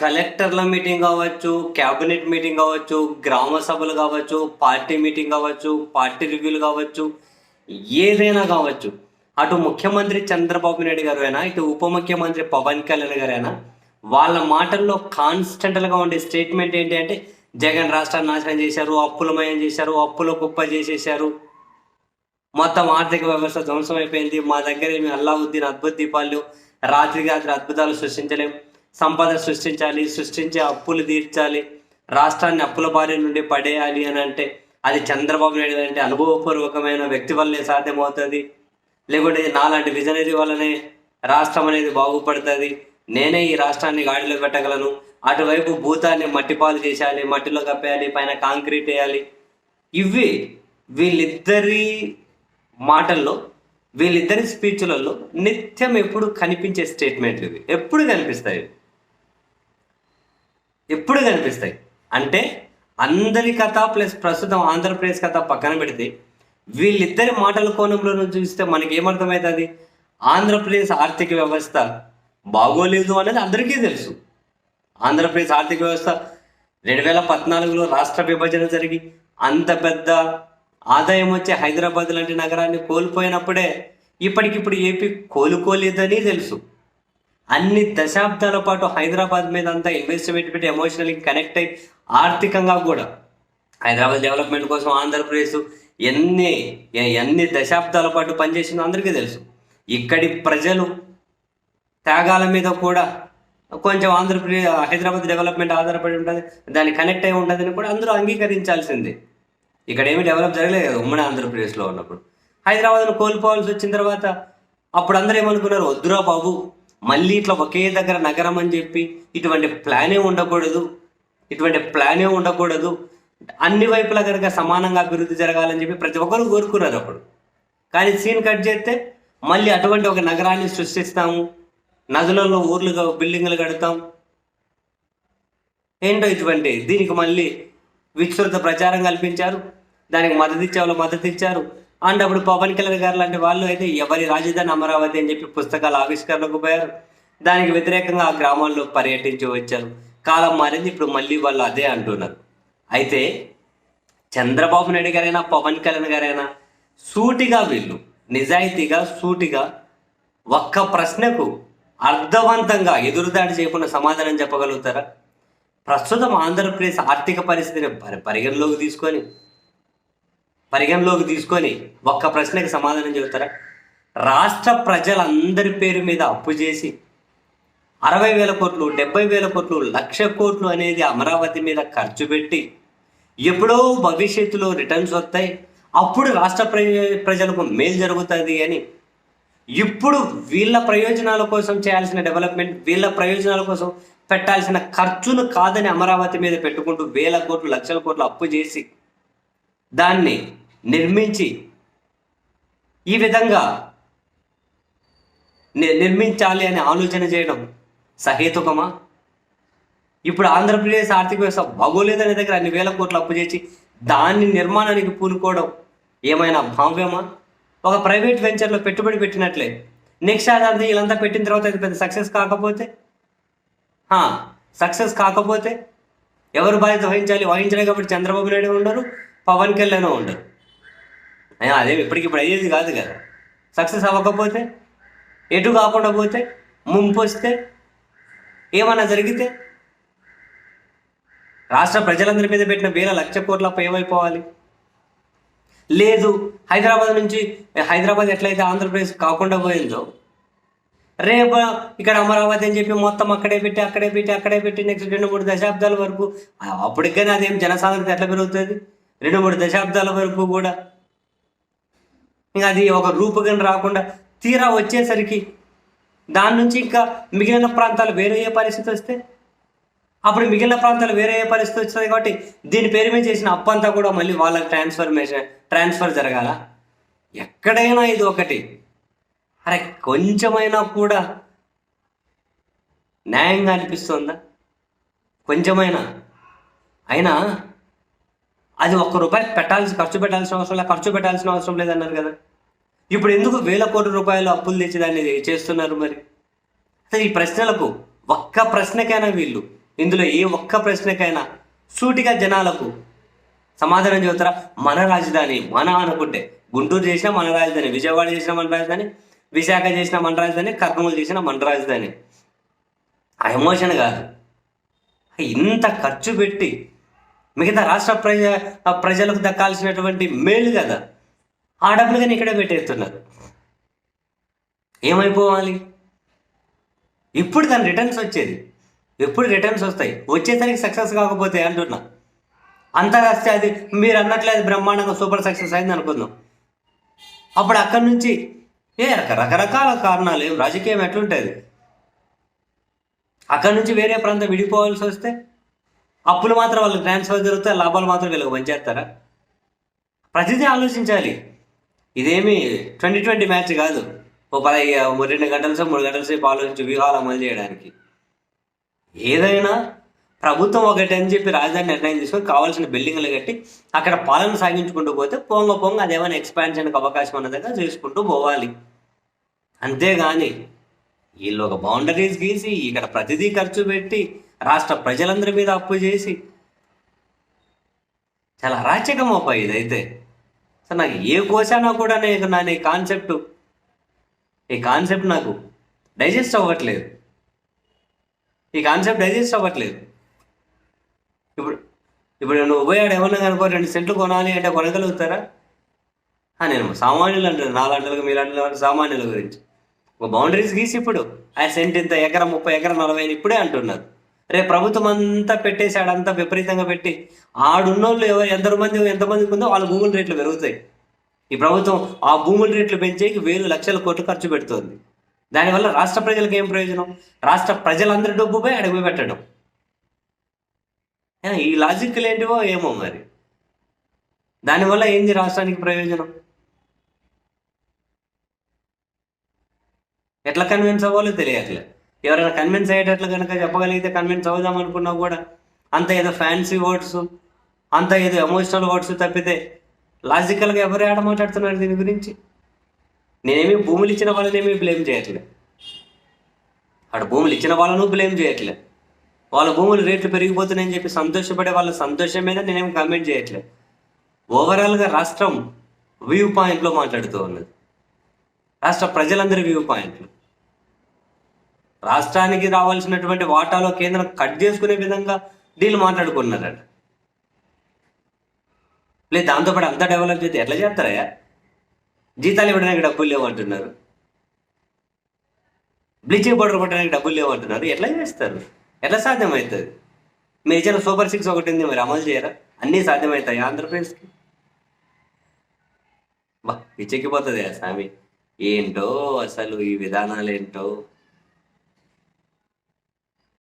కలెక్టర్ల మీటింగ్ కావచ్చు cabinet meeting కావచ్చు గ్రామ సభలు కావచ్చు పార్టీ మీటింగ్ కావచ్చు పార్టీ రివ్యూలు కావచ్చు ఏదైనా కావచ్చు. అటు ముఖ్యమంత్రి చంద్రబాబు నాయుడు గారు అయినా ఇటు ఉప ముఖ్యమంత్రి పవన్ కళ్యాణ్ గారైనా వాళ్ళ మాటల్లో కాన్స్టెంట్గా ఉండే స్టేట్మెంట్ ఏంటి అంటే జగన్ రాష్ట్రాన్ని నాశనం చేశారు అప్పులమయం చేశారు అప్పుల కుప్ప చేసేశారు. మొత్తం ఆర్థిక వ్యవస్థ ధ్వంసం అయిపోయింది. మా దగ్గర ఏమి అల్లావుద్దీన్ అద్భుత దీపాలు రాత్రి రాత్రి అద్భుతాలు సృష్టించలేం. సంపద సృష్టించాలి సృష్టించే అప్పులు తీర్చాలి రాష్ట్రాన్ని అప్పుల బారి నుండి పడేయాలి అని అంటే అది చంద్రబాబు నాయుడు అంటే అనుభవపూర్వకమైన వ్యక్తి వల్లే సాధ్యమవుతుంది. లేకుంటే నాలాంటి విజనరీ వల్లనే రాష్ట్రం అనేది బాగుపడుతుంది. నేనే ఈ రాష్ట్రాన్ని గాడిలో పెట్టగలను. అటువైపు భూతాన్ని మట్టిపాలు చేసేయాలి మట్టిలో కప్పేయాలి పైన కాంక్రీట్ వేయాలి. ఇవి వీళ్ళిద్దరి మాటల్లో వీళ్ళిద్దరి స్పీచ్లలో నిత్యం ఎప్పుడు కనిపించే స్టేట్మెంట్లు ఇవి. ఎప్పుడు కనిపిస్తాయి? ఎప్పుడు కనిపిస్తాయి? అంటే అందరి కథ ప్లస్ ప్రస్తుతం ఆంధ్రప్రదేశ్ కథ పక్కన పెడితే వీళ్ళిద్దరి మాటల కోణంలో చూస్తే మనకి ఏమర్థమవుతుంది ఆంధ్రప్రదేశ్ ఆర్థిక వ్యవస్థ బాగోలేదు అనేది అందరికీ తెలుసు. ఆంధ్రప్రదేశ్ ఆర్థిక వ్యవస్థ రెండు వేల పద్నాలుగులో రాష్ట్ర విభజన జరిగి అంత పెద్ద ఆదాయం వచ్చే హైదరాబాద్ లాంటి నగరాన్ని కోల్పోయినప్పుడే ఇప్పటికిప్పుడు ఏపీ కోలుకోలేదని తెలుసు. అన్ని దశాబ్దాల పాటు హైదరాబాద్ మీద అంతా ఇన్వెస్ట్మెంట్ పెట్టి ఎమోషనల్లీ కనెక్ట్ అయ్యి ఆర్థికంగా కూడా హైదరాబాద్ డెవలప్మెంట్ కోసం ఆంధ్రప్రదేశ్ ఎన్ని ఎన్ని దశాబ్దాల పాటు పనిచేసిందో అందరికీ తెలుసు. ఇక్కడి ప్రజలు త్యాగాల మీద కూడా కొంచెం ఆంధ్రప్రదేశ్ హైదరాబాద్ డెవలప్మెంట్ ఆధారపడి ఉంటుంది దాన్ని కనెక్ట్ అయి ఉంటుందని కూడా అందరూ అంగీకరించాల్సిందే. ఇక్కడ ఏమి డెవలప్ జరగలేదు కదా ఉమ్మడి ఆంధ్రప్రదేశ్లో ఉన్నప్పుడు. హైదరాబాద్ను కోల్పోవాల్సి వచ్చిన తర్వాత అప్పుడు అందరూ ఏమనుకున్నారు వద్దురా బాబు మళ్ళీ ఇట్లా ఒకే దగ్గర నగరం అని చెప్పి ఇటువంటి ప్లానే ఉండకూడదు. ఇటువంటి ప్లానే ఉండకూడదు. అన్ని వైపులా కనుక సమానంగా అభివృద్ధి జరగాలని చెప్పి ప్రతి ఒక్కరు కోరుకున్నారు అప్పుడు. కానీ సీన్ కట్ చేస్తే మళ్ళీ అటువంటి ఒక నగరాన్ని సృష్టిస్తాము. నదులలో ఊర్లు బిల్డింగ్లు కడతాం. ఏంటో ఇటువంటి దీనికి మళ్ళీ విస్తృత ప్రచారం కల్పించారు. దానికి మద్దతు ఇచ్చే వాళ్ళు మద్దతు ఇచ్చారు అండ్ అప్పుడు పవన్ కళ్యాణ్ గారు లాంటి వాళ్ళు అయితే ఎవరి రాజధాని అమరావతి అని చెప్పి పుస్తకాల ఆవిష్కరణకు పోయారు. దానికి వ్యతిరేకంగా ఆ గ్రామాల్లో పర్యటించి వచ్చారు. కాలం మారింది ఇప్పుడు మళ్ళీ వాళ్ళు అదే అంటున్నారు. అయితే చంద్రబాబు నాయుడు గారైనా పవన్ కళ్యాణ్ గారైనా సూటిగా వీళ్ళు నిజాయితీగా సూటిగా ఒక్క ప్రశ్నకు అర్థవంతంగా ఎదురుదాడి చేయకుండా సమాధానం చెప్పగలుగుతారా? ప్రస్తుతం ఆంధ్రప్రదేశ్ ఆర్థిక పరిస్థితిని పరి- పరిగణలోకి తీసుకొని పరిగణలోకి తీసుకొని ఒక్క ప్రశ్నకి సమాధానం చెబుతారా? రాష్ట్ర ప్రజలందరి పేరు మీద అప్పు చేసి అరవై వేల కోట్లు డెబ్బై వేల కోట్లు లక్ష కోట్లు అనేది అమరావతి మీద ఖర్చు పెట్టి ఎప్పుడో భవిష్యత్తులో రిటర్న్స్ వస్తాయి. అప్పుడు రాష్ట్ర ప్రజ ప్రజలకు మేలు జరుగుతుంది అని. ఇప్పుడు వీళ్ళ ప్రయోజనాల కోసం చేయాల్సిన డెవలప్మెంట్ వీళ్ళ ప్రయోజనాల కోసం పెట్టాల్సిన ఖర్చును కాదని అమరావతి మీద పెట్టుకుంటూ వేల కోట్లు లక్షల కోట్లు అప్పు చేసి దాన్ని నిర్మించి ఈ విధంగా నిర్మించాలి అనే ఆలోచన చేయడం సహేతుకమా? ఇప్పుడు ఆంధ్రప్రదేశ్ ఆర్థిక వ్యవస్థ బాగోలేదనే దగ్గర అన్ని వేల కోట్లు అప్పు చేసి దాన్ని నిర్మాణానికి పూనుకోవడం ఏమైనా భావ్యమా? ఒక ప్రైవేట్ వెంచర్లో పెట్టుబడి పెట్టినట్లే నెక్స్ట్ అదంతా వీళ్ళంతా పెట్టిన తర్వాత ఇది పెద్ద సక్సెస్ కాకపోతే? సక్సెస్ కాకపోతే ఎవరు బాధ్యత వహించాలి? వహించలే కాబట్టి చంద్రబాబు నాయుడు ఉండరు పవన్ కళ్యాణ్ ఉండరు అయినా అదే ఇప్పటికిప్పుడు అయ్యేది కాదు కదా. సక్సెస్ అవ్వకపోతే ఎటు కాకుండా పోతే ముంపు వస్తే ఏమన్నా జరిగితే? రాష్ట్ర ప్రజలందరి మీద పెట్టిన వేల లక్ష కోట్ల ఏమైపోవాలి? లేదు హైదరాబాద్ నుంచి హైదరాబాద్ ఎట్లయితే ఆంధ్రప్రదేశ్ కాకుండా పోయిందో రేపు ఇక్కడ అమరావతి అని చెప్పి మొత్తం అక్కడే పెట్టి అక్కడే పెట్టి అక్కడే పెట్టి నెక్స్ట్ రెండు మూడు దశాబ్దాల వరకు అప్పటికైనా అదేం జనసాంద్రత ఎట్లా పెరుగుతుంది? రెండు మూడు దశాబ్దాల వరకు కూడా. ఇంకా అది ఒక రూపకం రాకుండా తీరా వచ్చేసరికి దాని నుంచి ఇంకా మిగిలిన ప్రాంతాలు వేరే ఏ పరిస్థితి వస్తే అప్పుడు మిగిలిన ప్రాంతాలు వేరే ఏ పరిస్థితి వస్తుంది కాబట్టి దీని పేరు మీద చేసిన అప్పంతా కూడా మళ్ళీ వాళ్ళకి ట్రాన్స్ఫర్మేషన్ ట్రాన్స్ఫర్ జరగాల? ఎక్కడైనా ఇది ఒకటి. అరే కొంచెమైనా కూడా న్యాయంగా అనిపిస్తుందా? కొంచెమైనా. అయినా అది ఒక్క రూపాయి పెట్టాల్సి ఖర్చు పెట్టాల్సిన అవసరం లేదు ఖర్చు పెట్టాల్సిన అవసరం లేదన్నారు కదా. ఇప్పుడు ఎందుకు వేల కోట్ల రూపాయలు అప్పులు తెచ్చి దాన్ని చేస్తున్నారు మరి? అసలు ఈ ప్రశ్నలకు ఒక్క ప్రశ్నకైనా వీళ్ళు ఇందులో ఏ ఒక్క ప్రశ్నకైనా సూటిగా జనాలకు సమాధానం చెబుతారా? మన రాజధాని మన అనుకుంటే గుంటూరు చేసిన మన రాజధాని విజయవాడ చేసిన మన రాజధాని విశాఖ చేసిన మన రాజధాని కర్నూలు చేసిన మన రాజధాని. ఆ ఎమోషన్ కాదు. ఇంత ఖర్చు పెట్టి మిగతా రాష్ట్ర ప్రజ ప్రజలకు దక్కాల్సినటువంటి మేలు కదా. ఆ డబ్బులు కానీ ఇక్కడే పెట్టేస్తున్నారు. ఏమైపోవాలి? ఇప్పుడు దాని రిటర్న్స్ వచ్చేది. ఎప్పుడు రిటర్న్స్ వస్తాయి? వచ్చేసరికి సక్సెస్ కాకపోతే అంటున్నా. అంతా వస్తే అది మీరు అన్నట్లే అది బ్రహ్మాండంగా సూపర్ సక్సెస్ అయింది అనుకుందాం. అప్పుడు అక్కడి నుంచి ఏ రక- రకరకాల కారణాలు ఏం రాజకీయం ఎట్లుంటుంది? అక్కడి నుంచి వేరే ప్రాంతం విడిపోవాల్సి వస్తే అప్పులు మాత్రం వాళ్ళకి ట్రాన్స్ఫర్ జరుగుతాయి లాభాలు మాత్రం వీళ్ళకి పనిచేస్తారా ప్రతిదీ ఆలోచించాలి. ఇదేమి ట్వంటీ ట్వంటీ మ్యాచ్ కాదు. ఓ పది రెండు గంటల సేపు మూడు గంటల సేపు ఆలోచించి వ్యూహాలు అమలు చేయడానికి. ఏదైనా ప్రభుత్వం ఒకటి అని చెప్పి రాజధాని నిర్ణయం తీసుకొని కావాల్సిన బిల్డింగ్లు కట్టి అక్కడ పాలన సాగించుకుంటూ పోతే పొంగ పొంగ అదేమైనా ఎక్స్పాన్షన్కి అవకాశం ఉన్నదిగా చేసుకుంటూ పోవాలి. అంతేగాని వీళ్ళు ఒక బౌండరీస్ గీసి ఇక్కడ ప్రతిదీ ఖర్చు పెట్టి రాష్ట్ర ప్రజలందరి మీద అప్పు చేసి చాలా అరాచకం అప్ప ఇదైతే. సో నాకు ఏ కోసానా కూడా నేను నా ఈ కాన్సెప్ట్. ఈ కాన్సెప్ట్ నాకు డైజెస్ట్ అవ్వట్లేదు. ఈ కాన్సెప్ట్ డైజెస్ట్ అవ్వట్లేదు. ఇప్పుడు ఇప్పుడు నువ్వు పోయాడు ఏమన్నా కనుకో రెండు సెంట్లు కొనాలి అంటే కొనగలుగుతారా? నేను సామాన్యులు అంటారు నాలాంటి మీలాంటి సామాన్యుల గురించి. ఒక బౌండరీస్ గీసి ఇప్పుడు. ఆ సెంట్ ఇంత ఎకరం ముప్పై ఎకరం నలభై ఇప్పుడే అంటున్నారు. రేపు ప్రభుత్వం అంతా పెట్టేశాడు అంతా విపరీతంగా పెట్టి ఆడున్నోళ్ళు ఎవరు ఎంతమంది మంది ఎంతమందికి ఉందో వాళ్ళ భూముల రేట్లు పెరుగుతాయి. ఈ ప్రభుత్వం ఆ భూముల రేట్లు పెంచేకి వేలు లక్షల కోట్లు ఖర్చు పెడుతుంది. దానివల్ల రాష్ట్ర ప్రజలకు ఏం ప్రయోజనం? రాష్ట్ర ప్రజలందరి డబ్బుపై అడుగు పెట్టడం. ఈ లాజిక్లు ఏంటివో ఏమో మరి? దానివల్ల ఏంది రాష్ట్రానికి ప్రయోజనం? ఎట్లా కన్విన్స్ అవ్వాలో తెలియట్లే. ఎవరైనా కన్విన్స్ అయ్యేటట్లు కనుక చెప్పగలిగితే కన్విన్స్ అవుదాం అనుకున్నా కూడా అంత ఏదో ఫ్యాన్సీ వర్డ్స్ అంత ఏదో ఎమోషనల్ వర్డ్స్ తప్పితే లాజికల్గా ఎవరు ఆడ మాట్లాడుతున్నారు దీని గురించి? నేనేమి భూములు ఇచ్చిన వాళ్ళనేమి బ్లేమ్ చేయట్లే. అక్కడ భూములు ఇచ్చిన వాళ్ళను బ్లేమ్ చేయట్లే. వాళ్ళ భూములు రేట్లు పెరిగిపోతున్నాయని చెప్పి సంతోషపడే వాళ్ళ సంతోషం మీద నేనేం కామెంట్ చేయట్లే. ఓవరాల్గా రాష్ట్రం వ్యూ పాయింట్లో మాట్లాడుతూ ఉన్నది. రాష్ట్ర ప్రజలందరి వ్యూ పాయింట్లు రాష్ట్రానికి రావాల్సినటువంటి వాటాలో కేంద్రం కట్ చేసుకునే విధంగా డీల్ మాట్లాడుకున్నారట లేదు దాంతోపాటు అంతా డెవలప్ చేస్తే ఎట్లా చేస్తారయ్యా? జీతాలు ఇవ్వడానికి డబ్బులు లేవంటున్నారు బ్లీచింగ్ పౌడర్ కొట్టడానికి డబ్బులు లేవంటున్నారు ఎట్లా చేస్తారు? ఎట్లా సాధ్యమవుతుంది? మీరు ఇచ్చిన సూపర్ సిక్స్ ఒకటి ఉంది మరి అమలు చేయరా? అన్నీ సాధ్యమవుతాయి ఆంధ్రప్రదేశ్కి? బా పిచ్చెక్కిపోతుంది స్వామి. ఏంటో అసలు ఈ విధానాలు ఏంటో